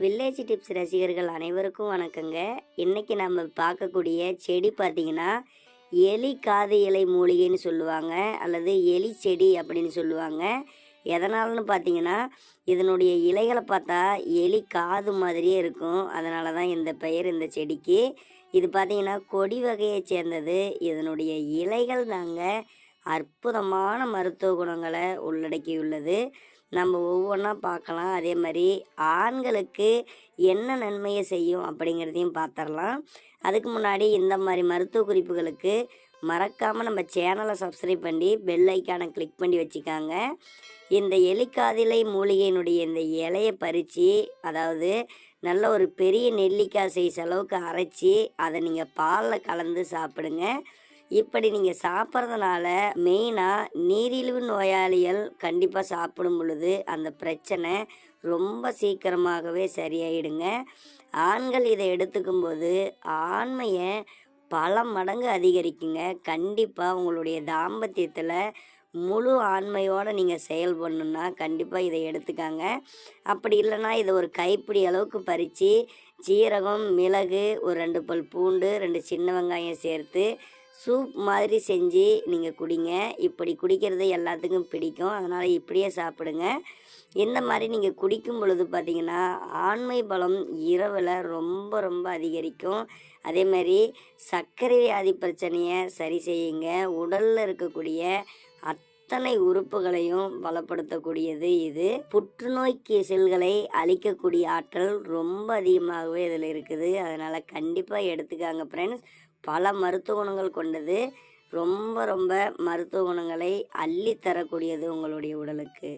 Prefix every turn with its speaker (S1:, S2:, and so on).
S1: Village tips ரசிகர்கள் அனைவருக்கும் வணக்கங்க. இன்னைக்கு நம்ம பார்க்கக்கூடிய செடி பார்த்தீங்கன்னா எலி காது இலை மூலிகைன்னு சொல்லுவாங்க அல்லது எலி செடி அப்படின்னு சொல்லுவாங்க. எதனாலன்னு பார்த்தீங்கன்னா இதனுடைய இலைகளை பார்த்தா எலி காது மாதிரியே இருக்கும். அதனால தான் இந்த பெயர் இந்த செடிக்கு. இது பார்த்தீங்கன்னா கொடி வகையை சேர்ந்தது. இதனுடைய இலைகள் தாங்க அற்புதமான மருத்துவ குணங்களை உள்ளடக்கியுள்ளது. நம்ம ஒவ்வொன்றா பார்க்கலாம். அதே மாதிரி ஆண்களுக்கு என்ன நன்மையை செய்யும் அப்படிங்கிறதையும் பார்த்துடலாம் அதுக்கு முன்னாடி இந்த மாதிரி மருத்துவ குறிப்புகளுக்கு மறக்காமல் நம்ம சேனலை சப்ஸ்கிரைப் பண்ணி பெல் ஐக்கானை கிளிக் பண்ணி வச்சுக்காங்க. இந்த எலிக்காதிலை மூலிகையினுடைய இந்த இலையை பறித்து அதாவது நல்ல ஒரு பெரிய நெல்லிக்காய் சைஸ் அளவுக்கு அரைச்சி அதை நீங்கள் பாலில் கலந்து சாப்பிடுங்க. இப்படி நீங்கள் சாப்பிட்றதுனால மெயினாக நீரிழிவு நோயாளிகள் கண்டிப்பாக சாப்பிடும் பொழுது அந்த பிரச்சனை ரொம்ப சீக்கிரமாகவே சரியாயிடுங்க. ஆண்கள் இதை எடுத்துக்கும் போது ஆண்மையை பல மடங்கு அதிகரிக்குங்க. கண்டிப்பாக உங்களுடைய தாம்பத்தியத்தில் முழு ஆண்மையோடு நீங்கள் செயல் பண்ணுன்னா கண்டிப்பாக இதை எடுத்துக்காங்க. அப்படி இல்லைன்னா இதை ஒரு கைப்பிடி அளவுக்கு பறித்து சீரகம் மிளகு ஒரு ரெண்டு பல் பூண்டு ரெண்டு சின்ன வெங்காயம் சேர்த்து சூப் மாதிரி செஞ்சு நீங்கள் குடிங்க. இப்படி குடிக்கிறது எல்லாத்துக்கும் பிடிக்கும். அதனால் இப்படியே சாப்பிடுங்க. இந்த மாதிரி நீங்கள் குடிக்கும் பொழுது பார்த்தீங்கன்னா ஆண்மை பலம் இரவில் ரொம்ப ரொம்ப அதிகரிக்கும். அதே மாதிரி சர்க்கரை வியாதி பிரச்சனையை சரி செய்யுங்க. உடலில் இருக்கக்கூடிய அத்தனை உறுப்புகளையும் பலப்படுத்தக்கூடியது இது. புற்றுநோய்க்கு செல்களை அழிக்கக்கூடிய ஆற்றல் ரொம்ப அதிகமாகவே இதில் இருக்குது. அதனால் கண்டிப்பாக எடுத்துக்காங்க ஃப்ரெண்ட்ஸ் பல மருத்துவ குணங்கள் கொண்டது. ரொம்ப ரொம்ப மருத்துவ குணங்களை அள்ளி தரக்கூடியது உங்களுடைய உடலுக்கு.